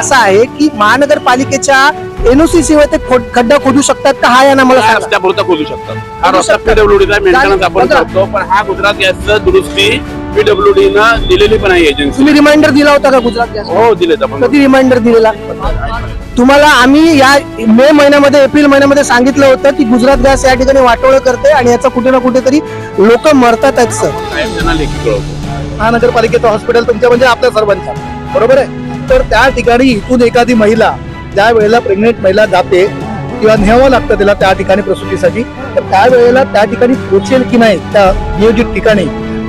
असा आहे की महानगरपालिकेच्या एनओसी शिवाय ते खड्डा खोदू शकतात का? हा यांना मला हा सांगा. रस्त्यापुरता खोलू शकतात. हा रस्ता शकतात. मेंटेनन्स आपण बघा. करतो पण हा गुजरात गॅसचं दुरुस्ती पीडब्ल्यूडी न दिलेली पण आहे एजन्सी तुम्ही रिमाइंडर दिला होता का गुजरात गॅस? हो दिलेत आपण. कधी रिमाइंडर दिलेला? तुम्हाला आम्ही या मे महिन्यामध्ये एप्रिल महिन्यामध्ये सांगितलं होतं की गुजरात गॅस या ठिकाणी वाटोळं करते आणि याचा कुठे ना कुठेतरी लोक मरतात आहेत सर साहेब त्यांना लेखी कळवतो. महानगरपालिकेचं हॉस्पिटल तुमच्या म्हणजे आपल्या सर्वांच्या. बरोबर आहे? तर त्या ठिकाणी इथून एखादी महिला ज्या वेळेला प्रेग्नेंट महिला जाते किंवा न्यावं लागतं त्याला त्या ठिकाणी प्रसूतीसाठी तर त्या वेळेला त्या ठिकाणी पोचेल की नाही त्या नियोजित ठिकाणी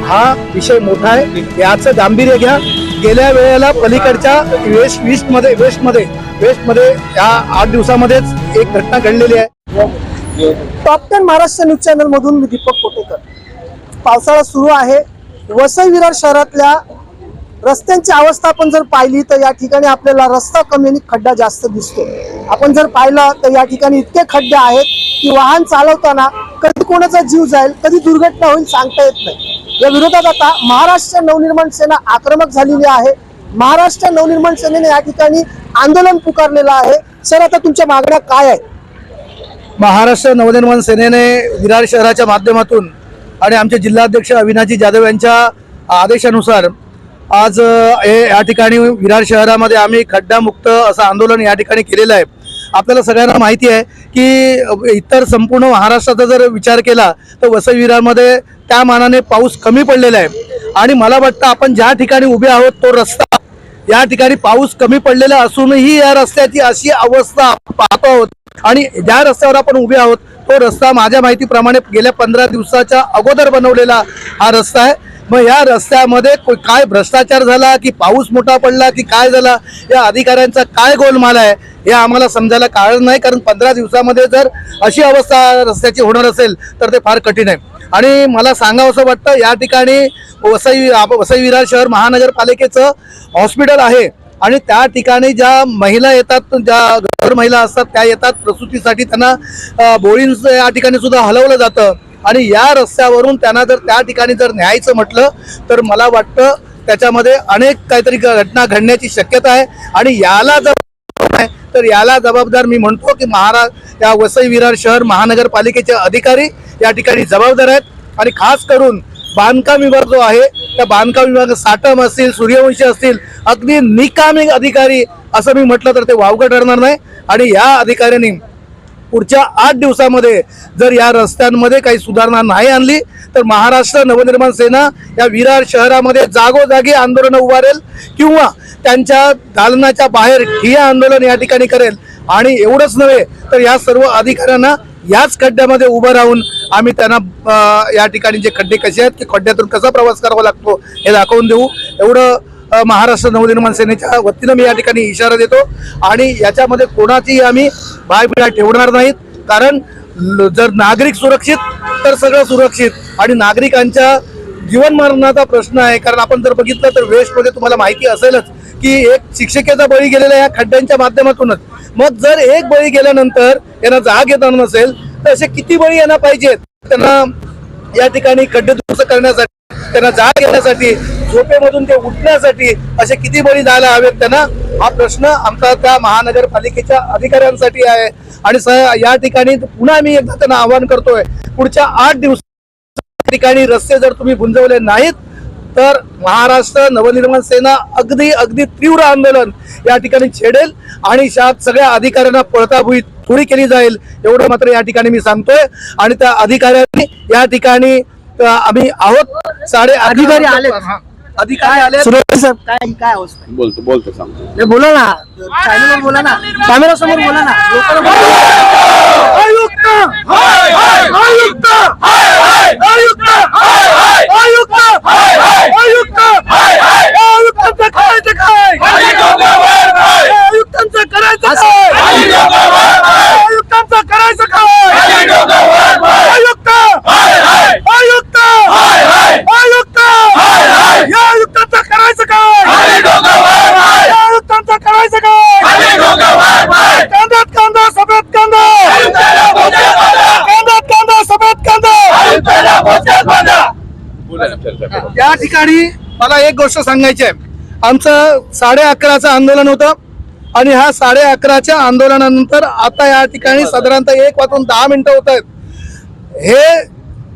हा विषय मोठा आहे. याचं गांभीर्य घ्या. गेल्या वेळेला पलीकडच्या वेस्ट वीस्टमध्ये मध्ये वेस्टमध्ये वेस्टमध्ये या आठ दिवसामध्येच एक घटना घडलेली आहे. Top ten Maharashtra news channel मधून मी दीपक कोटेकर. पावसाळा सुरू आहे. वसई विरार शहरातल्या रस्त्यांची अवस्था आपण जर पाहिली तर या ठिकाणी आपल्याला रस्ता कमी आणि खड्डा जास्त दिसतो. आपण जर पाहिलं तर या ठिकाणी इतके खड्डे आहेत की वाहन चालवताना कधी कोणाचा जीव जाईल कधी दुर्घटना होईल सांगता येत नाही. या विरोधात आता महाराष्ट्र नवनिर्माण सेना आक्रमक झालेली आहे. महाराष्ट्र नवनिर्माण सेनेने या ठिकाणी आंदोलन पुकारलेलं आहे. सर आता तुमच्या मागण्या काय आहेत? महाराष्ट्र नवनिर्माण सेनेने विरार शहराच्या माध्यमातून आणि आमचे जिल्हाध्यक्ष अविनाजी जाधव यांच्या आदेशानुसार आज हे या ठिकाणी विरार शहरामध्ये आम्ही खड्डामुक्त असं आंदोलन या ठिकाणी केलेलं आहे. आपल्याला सगळ्यांना माहिती आहे की इतर संपूर्ण महाराष्ट्राचा जर विचार केला तर वसई विरारमध्ये त्या मानाने पाऊस कमी पडलेला आहे. आणि मला वाटतं आपण ज्या ठिकाणी उभे आहोत तो रस्ता या ठिकाणी पाऊस कमी पडलेला असूनही या रस्त्याची अशी अवस्था पाहतो आहोत. आणि ज्या रस्त्यावर आपण उभे आहोत तो रस्ता माझ्या माहितीप्रमाणे गेल्या पंधरा दिवसाच्या अगोदर बनवलेला हा रस्ता आहे. मग या रस्त्यामध्ये को- काय भ्रष्टाचार झाला की पाऊस मोठा पडला की काय झाला या अधिकाऱ्यांचा काय गोलमाल आहे हे आम्हाला समजायला कारण नाही कारण पंधरा दिवसामध्ये जर अशी अवस्था रस्त्याची होणार असेल तर ते फार कठीण आहे. आणि मला सांगावं असं वाटतं या ठिकाणी वसई वसई विरार शहर महानगरपालिकेचं हॉस्पिटल आहे. आणि त्या ठिकाणी ज्या महिला येतात ज्या घर महिला असतात त्या येतात प्रसूतीसाठी त्यांना बोळींचं या ठिकाणी सुद्धा हलवलं जातं. आणि या रस्त्यावरून त्यांना जर त्या ठिकाणी जर न्यायचं म्हटलं तर मला वाटतं त्याच्यामध्ये अनेक काहीतरी घटना घडण्याची शक्यता आहे. आणि याला जर आहे तर याला जबाबदार मी म्हणतो की महाराज या वसई विरार शहर महानगरपालिकेचे अधिकारी या ठिकाणी जबाबदार आहेत. आणि खास करून बांधकाम विभाग जो आहे त्या बांधकाम विभाग साटम असतील सूर्यवंशी असतील अगदी निकामी अधिकारी असं मी म्हटलं तर ते वावगं ठरणार नाही. आणि या अधिकाऱ्यांनी पुढच्या आठ दिवसामध्ये जर या रस्त्यांमध्ये काही सुधारणा नाही आणली तर महाराष्ट्र नवनिर्माण सेना या विरार शहरामध्ये जागोजागी आंदोलन उभारेल किंवा त्यांच्या दालनाच्या बाहेर ठिया आंदोलन या ठिकाणी करेल. आणि एवढंच नव्हे तर या सर्व अधिकाऱ्यांना याच खड्ड्यामध्ये उभं राहून आम्ही त्यांना या ठिकाणी जे खड्डे कसे आहेत की खड्ड्यातून कसा प्रवास करावा लागतो हे दाखवून देऊ. एवढं महाराष्ट्र नवनिर्माण सेनेच्या वतीनं मी या ठिकाणी इशारा देतो. आणि याच्यामध्ये कोणाचीही आम्ही बायबिडा ठेवणार नाहीत. कारण जर नागरिक सुरक्षित तर सगळं सुरक्षित. आणि नागरिकांच्या जीवनमरणाचा प्रश्न आहे. कारण आपण जर बघितलं तर वेस्टमध्ये तुम्हाला माहिती असेलच की एक शिक्षकेचा बळी गेलेला या खड्ड्यांच्या माध्यमातूनच. मग जर एक बळी गेल्यानंतर यांना जाग येणार नसेल तर असे किती बळी यांना पाहिजेत? त्यांना या ठिकाणी खड्डे दुरुस्त करण्यासाठी त्यांना जाग येण्यासाठी झोपेमधून ते उठण्यासाठी असे किती बळी जायला हवेत त्यांना? हा प्रश्न आमचा त्या महानगरपालिकेच्या अधिकाऱ्यांसाठी आहे. आणि स- या ठिकाणी पुन्हा मी एकदा त्यांना आवाहन करतोय पुढच्या आठ दिवस ठिकाणी रस्ते जर तुम्ही गुंजवले नाहीत तर महाराष्ट्र नवनिर्माण सेना अगदी अगदी तीव्र आंदोलन या ठिकाणी छेडेल आणि शात सगळ्या अधिकाऱ्यांना पळताभुई थोडी केली जाईल एवढं मात्र या ठिकाणी मी सांगतोय. आणि त्या अधिकाऱ्यांनी या ठिकाणी आम्ही आहोत. साडे अधिकारी आलेत. हा. अधिकारी आले? सुरेश साहेब. काय काय अवस्था? बोलतो बोलतो सांगतो. हे बोला ना. चॅनलवर बोला ना. कॅमेरा समोर बोला ना. लोकांना. आयुक्त! आयुक्त! आयुक्त! आयुक्त! आयुक्त आयुक्तांचं करायचं काय आयुक्तांचं करायचं काय आयुक्तांचं करायचं काय आयुक्त आयुक्त आयुक्त या आयुक्तांचं करायचं काय या आयुक्तांचं करायचं काय कांद्यात कांदा सफेद कांदा कांद्यात कांदा सफेद कांदा बोला ना, चर्चा करू. या ठिकाणी मला एक गोष्ट सांगायची आहे. आमचं साडे अकराचं आंदोलन होतं आणि ह्या साडे अकराच्या आंदोलनानंतर आता या ठिकाणी साधारणतः एक वाजून दहा मिनिटं होत आहेत. हे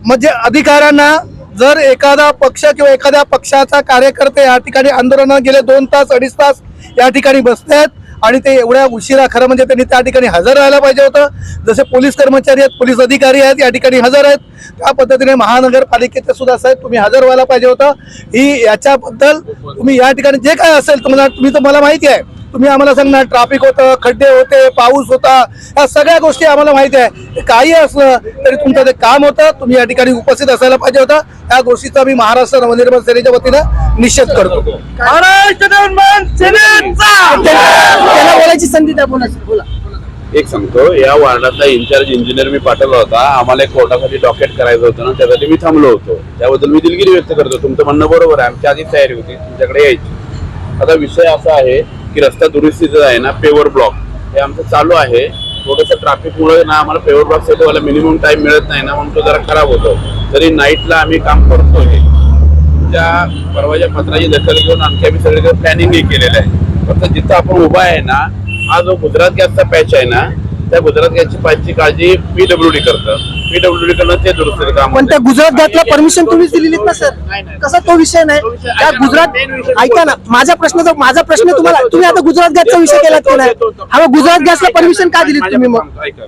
म्हणजे अधिकाऱ्यांना जर एखादा पक्ष किंवा एखाद्या पक्षाचा कार्यकर्ते या ठिकाणी आंदोलनात गेले दोन तास अडीच तास या ठिकाणी बसतात आणि ते एवढ्या उशिरा खरं म्हणजे त्यांनी त्या ठिकाणी हजर राहायला पाहिजे होतं. जसे पोलीस कर्मचारी आहेत पोलीस अधिकारी आहेत या ठिकाणी हजर आहेत. त्या पद्धतीने महानगरपालिकेचे सुद्धा साहेब तुम्ही हजर व्हायला पाहिजे होतं. ही याच्याबद्दल तुम्ही या ठिकाणी जे काय असेल तुम्हाला तुम्ही तर मला माहिती आहे. तुम्ही आम्हाला सांगणार ट्रॅफिक होतं खड्डे होते पाऊस होता या सगळ्या गोष्टी आम्हाला माहिती आहे. काही असलं तरी तुमचं ते काम होतं तुम्ही या ठिकाणी उपस्थित असायला पाहिजे होतं. त्या गोष्टीचा मी महाराष्ट्र नवनिर्माण सेनेच्या वतीनं निषेध करतो. बोलायची संधी द्या बोला बोला. एक सांगतो या वार्डातला इन्चार्ज इंजिनियर मी पाठवला होता. आम्हाला एक कोर्टासाठी डॉकेट करायचं होतं ना त्यासाठी मी थांबलो होतो. त्याबद्दल मी दिलगिरी व्यक्त करतो. तुमचं म्हणणं बरोबर आहे. आमची आधीच तयारी होती तुमच्याकडे यायची. आता विषय असा आहे की रस्ता दुरुस्तीचा आहे ना पेवर ब्लॉक हे आमचं चालू आहे. थोडंसं ट्रॅफिकमुळे ना आम्हाला पेवर ब्लॉक सेट व्हायला मिनिमम टाइम मिळत नाही ना म्हणून तो जरा खराब होतो. तरी नाईटला आम्ही काम करतोय. त्या परवाच्या पत्राची दखल घेऊन आणखी आम्ही सगळीकडे प्लॅनिंगही केलेलं आहे. फक्त जिथं आपण उभा आहे ना हा जो गुजरात गॅसचा पॅच आहे ना त्या गुजरात गॅसची पॅचची काळजी पीडब्ल्यू डी करतं पीडब्ल्यू डी करणं ते दुरुस्तीचं काम पण त्या. गुजरात गॅसला परमिशन तुम्हीच दिलेली ना सर. कसा तो विषय नाही त्या गुजरात ऐका ना माझा प्रश्न जो माझा प्रश्न तुम्हाला तुम्ही आता. गुजरात गॅसचा विषय केलात की नाही. हा गुजरात गॅसला परमिशन का दिली माझ्या तुम्ही मग ऐका.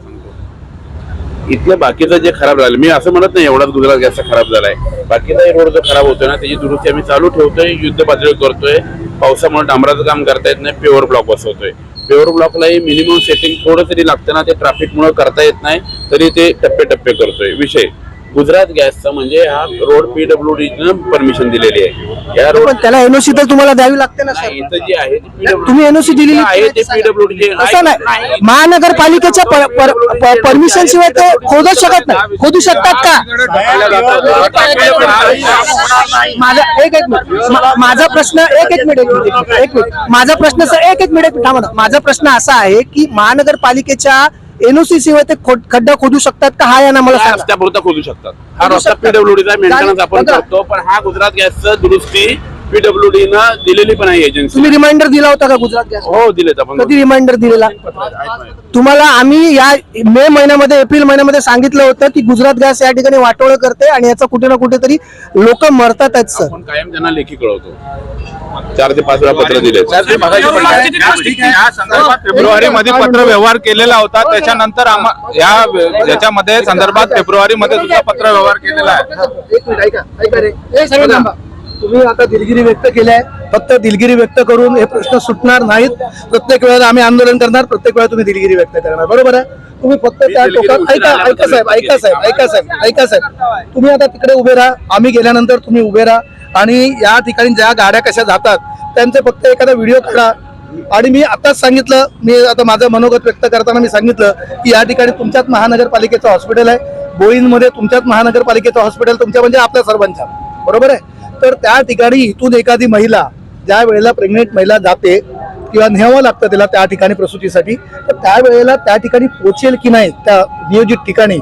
इथलं बाकीचं जे खराब झालं मी असं म्हणत नाही एवढाच गुजरात गॅसचा खराब झालाय बाकीचा रोड जो खराब होतोय ना त्याची दुरुस्ती आम्ही चालू ठेवतोय युद्ध पातळीवर करतोय पावसामुळे डांबराचं काम करता येत नाही प्युअर ब्लॉक बसवतोय पेवर ब्लॉकलाही मिनिमम सेटिंग थोडं तरी लागतं ना ते ट्रॅफिकमुळे करता येत नाही तरी ते टप्पे टप्पे करतोय विषय. गुजरात गॅसचा म्हणजे हा रोड पीडब्ल्यू डी परमिशन दिलेली आहे. या रोड पण त्याला एनओसी तर तुम्हाला द्यावी लागते ना सर इथं जी आहे ती PWD तुम्ही एनओसी दिलेली आहे ते पीडब्ल्यू असं नाही. महानगरपालिकेच्या परमिशन शिवाय ते खोदू शकत नाही. खोदू शकतात का? माझा एक एक मिनिट. मा- माझा प्रश्न एक एक मिनिट एक मिनिट एक मिनिट. माझा प्रश्न सर एक एक मिनिट एक मिनिट थांबा ना. माझा प्रश्न असा आहे की महानगरपालिकेच्या एनओसी शिवाय ते खड्डा खोदू शकतात का हा या ना मला रस्त्यापुरता खोदू शकतात हा रस्ता. पीडब्ल्यूडीचा मेंटेनन्स आपण. करतो पण हा गुजरात गॅसचं दुरुस्ती पीडब्ल्यूडी न दिलेली पण आहे एजन्सी तुम्ही रिमाइंडर दिला होता का गुजरात गॅस? हो दिलेत आपण. कधी रिमाइंडर दिलेला? तुम्हाला आम्ही या मे महिन्यामध्ये एप्रिल महिन्यामध्ये सांगितलं होतं की गुजरात गॅस या ठिकाणी वाटोळ करते आणि याचा कुठे ना कुठेतरी लोक मरतात आहेत सर. आपण कायम त्यांना लेखी कळवतो. चार ते पाच वेळा पत्र दिले. संदर्भात फेब्रुवारी मध्ये पत्र व्यवहार केलेला होता. त्याच्यानंतर आम्हा या याच्यामध्ये संदर्भात फेब्रुवारी मध्ये सुद्धा पत्र व्यवहार केलेला आहे. तुम्ही आता दिलगिरी व्यक्त केली आहे फक्त दिलगिरी व्यक्त करून हे प्रश्न सुटणार नाहीत. प्रत्येक वेळेला आम्ही आंदोलन करणार प्रत्येक वेळा तुम्ही दिलगिरी व्यक्त करणार. बरोबर आहे? तुम्ही फक्त त्या टोकात ऐका ऐका साहेब ऐका साहेब ऐका साहेब ऐका साहेब. तुम्ही आता तिकडे उभे राहा. आम्ही गेल्यानंतर तुम्ही उभे राहा. आणि या ठिकाणी ज्या गाड्या कशा जातात त्यांचे फक्त एखादा व्हिडिओ काढा. आणि मी आताच सांगितलं मी आता माझं मनोगत व्यक्त करताना मी सांगितलं की या ठिकाणी तुमच्याच महानगरपालिकेचं हॉस्पिटल आहे. बोईनमध्ये तुमच्याच महानगरपालिकेचं हॉस्पिटल तुमच्या म्हणजे आपल्या सर्वांच्या. बरोबर आहे? तर त्या ठिकाणी इथून एखादी महिला ज्या वेळेला प्रेग्नेंट महिला जाते किंवा न्यावं लागतं त्याला त्या ठिकाणी प्रसूतीसाठी तर त्यावेळेला त्या ठिकाणी पोचेल की नाही त्या नियोजित ठिकाणी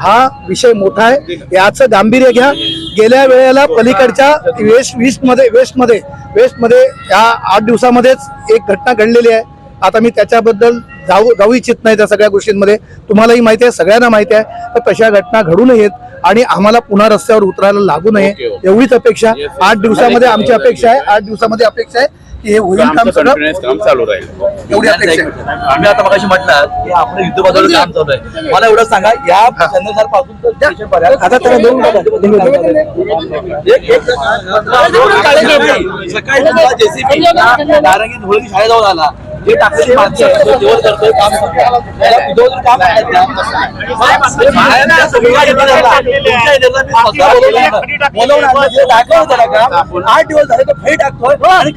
हा विषय मोठा आहे. याचं गांभीर्य घ्या. गेल्या वेळेला पलीकडच्या वेस्ट वीस्टमध्ये मध्ये वेस्टमध्ये वेस्टमध्ये या आठ दिवसामध्येच एक घटना घडलेली आहे. आता मी त्याच्याबद्दल जाऊ जाऊ इच्छित नाही त्या सगळ्या गोष्टींमध्ये. तुम्हालाही माहिती आहे सगळ्यांना माहिती आहे. तर तशा घटना घडू नयेत. आणि आम्हाला पुन्हा रस्त्यावर उतरायला लागू नये. एवढीच अपेक्षा. आठ दिवसामध्ये आमची अपेक्षा आहे. आठ दिवसामध्ये अपेक्षा आहे की हे होईल काम सगळं. चालू राहील. एवढी अपेक्षा आहे. आम्ही आता मगाशी म्हटलं की आपलं युद्ध बदल काम चालू आहे. मला एवढं सांगा या चंद्रसरपासून आता त्याला सकाळी जेसीबी नारंगी धुळी शाळेत जाऊन आला. जे टाकलेली तो दिवस करतोय काम करतोय. काम. आठ दिवस झाले तो टाकतोय. आणि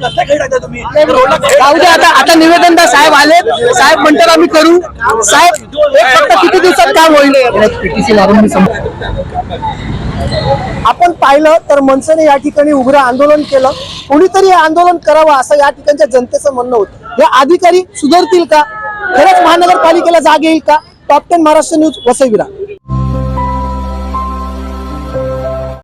तुम्ही? जाऊ दे आता. आता निवेदन द्या साहेब आले साहेब म्हणतात आम्ही करू. साहेब एक फक्त किती दिवसात काम होईल? पीटीसी मारून मी आपण पाहिलं तर मनसेने या ठिकाणी उग्र आंदोलन केलं. कोणीतरी हे आंदोलन करावं असं या ठिकाणच्या जनतेचं म्हणणं होतं. हे अधिकारी सुधारतील का? खरंच महानगरपालिकेला जाग येईल का? Top ten Maharashtra news वसईविरा